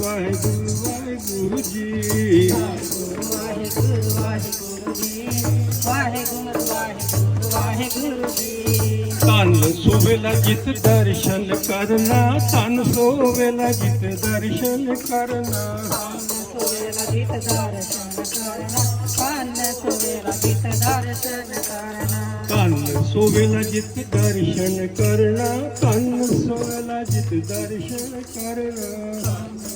ਵਾਹਿਗੁਰੂ ਵਾਹਿਗੁਰੂ ਜੀ ਵਾਹਿਗੁਰੂ ਵਾਹਿਗੁਰੂ ਜੀ ਵਾਹਿਗੁਰੂ ਵਾਹਿਗੁਰੂ ਵਾਹਿਗੁਰੂ ਜੀ। ਧੰਨ ਸੋਵੇਲਾ ਜਿਤ ਦਰਸ਼ਨ ਕਰਨਾ, ਧੰਨ ਸੋਵੇਲਾ ਜਿਤ ਦਰਸ਼ਨ ਕਰਨਾ। ਸੋਵੇਲਾ ਗੀਤ ਦਰਸ਼ਨ ਕਰਨਾ ਕੰਨ ਸੋਵੇਲਾ ਗੀਤ ਦਰਸ਼ਨ ਕਰਨਾ ਧੰਨ ਸੋਵੇਲਾ ਜਿਤ ਦਰਸ਼ਨ ਕਰਨਾ, ਧੰਨ ਸੋਵੇਲਾ ਜਿਤ ਦਰਸ਼ਨ ਕਰਨਾ।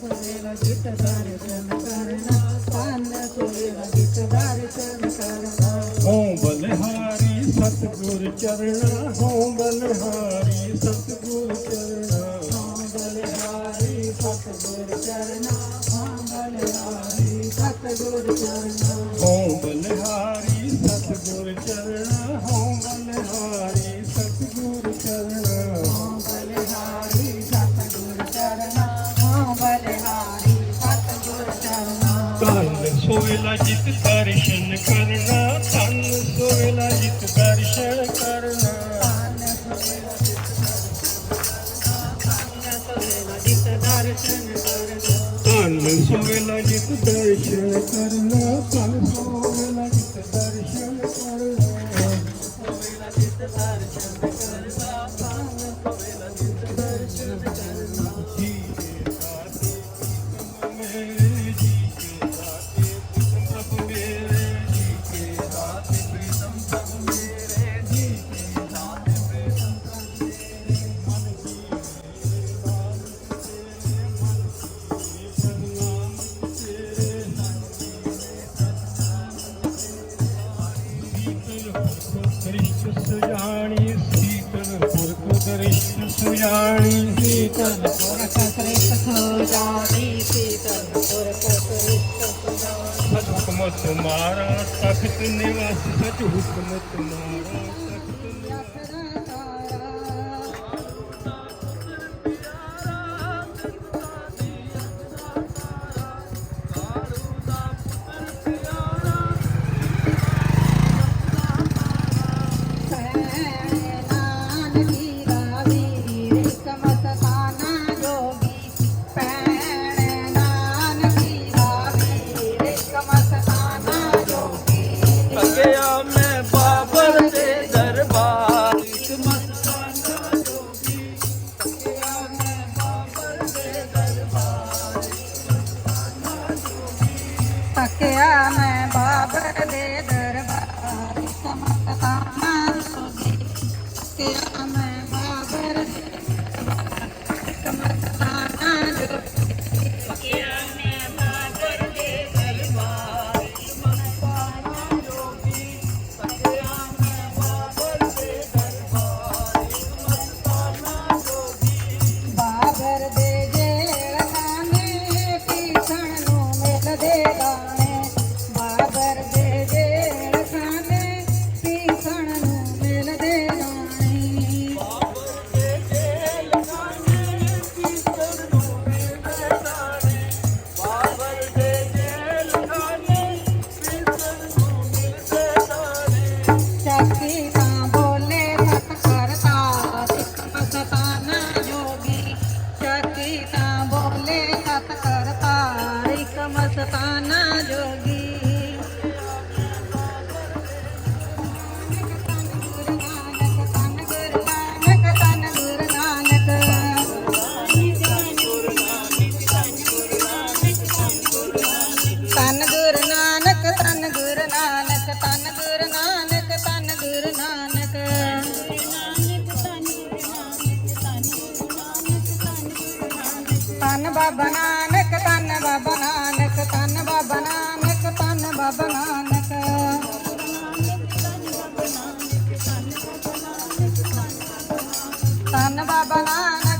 ਸੋਵੇਲਾ ਗੀਤ ਦਰਸ਼ਨ ਕਰਨਾ ਕੰਨ ਸੋਵੇਲਾ ਗੀਤ ਦਰਸ਼ਨ ਕਰਨਾ ਹੋ ਬਲਹਾਰੀ ਸਤਿਗੁਰ ਚਰਣਾ, ਹੋ ਬਲਹਾਰੀ ਸਤਿਗੁਰ ਚਰਣਾ। ਬਲਿਹਾਰੀ ਸਤਿਗੁਰ ਚਰਨਾ ਬਲਿਹਾਰੀ ਸਤਿਗੁਰ ਚਰਨਾ ਹਉ ਬਨਹਾਰੀ ਸਤਗੁਰ ਚਰਣਾ ਹਉ ਬਨਹਾਰੀ ਸਤਗੁਰ ਚਰਣਾ ਹਉ ਬਨਹਾਰੀ ਸਤਗੁਰ ਚਰਣਾ ਹਉ ਬਨਹਾਰੀ ਸਤਗੁਰ ਚਰਣਾ ਤਨ ਸੋਇਲਾ ਜਿਤ ਦਰਸ਼ਨ ਕਰਨਾ ਤਨ ਸੋਇਲਾ ਜਿਤ ਦਰਸ਼ਨ ਕਰਨਾ ਤਨ ਸੋਇਲਾ ਜਿਤ ਦਰਸ਼ਨ ਕਰਨਾ Thank you. સુજાણી શીતલ પુરકુત સુજાણી શીતલ પુરકત સુજાણી શીતલ પુરકત સુજાણી હુકમ તમારા તખત નિવાસ સચ હુકમ તમારા ನಬಾಬನಾನ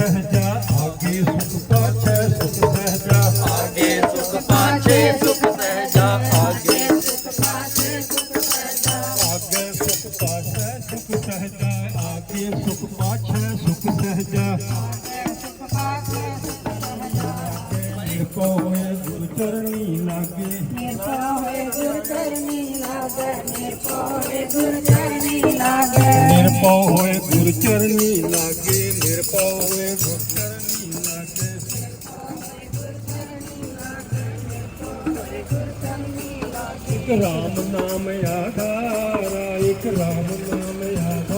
ਸਹਜਾ ਆਗੇ ਸੁਖ ਪਾਛੈ ਸੁਖ ਸਹਜਾ, ਆਗੇ ਸੁਖ ਪਾਛੇ ਸੁਖ ਸਹਿਜਾ। ਆਗੇ ਆਗੇ ਸੁਖ ਪਾਛੈ ਸੁਖ ਸਹਜਾ ਆਗੇ ਸੁਖ ਪਾਛੈ ਸੁਖ ਸਹਜਾ ਨਿਰਭਉ ਹੋਏ ਗੁਰ ਚਰਣੀ ਲਾਗੇ ਨਿਰਭਉ ਹੋਏ ਗੁਰ ਚਰਨੀ ਲਾਗੈ ਨਿਰਭਉ ਹੋਏ ਗੁਰ ਚਰਨੀ ਇੱਕ ਰਾਮ ਨਾਮ ਆਧਾਰਾ ਇੱਕ ਰਾਮ ਨਾਮ ਆਧਾਰਾ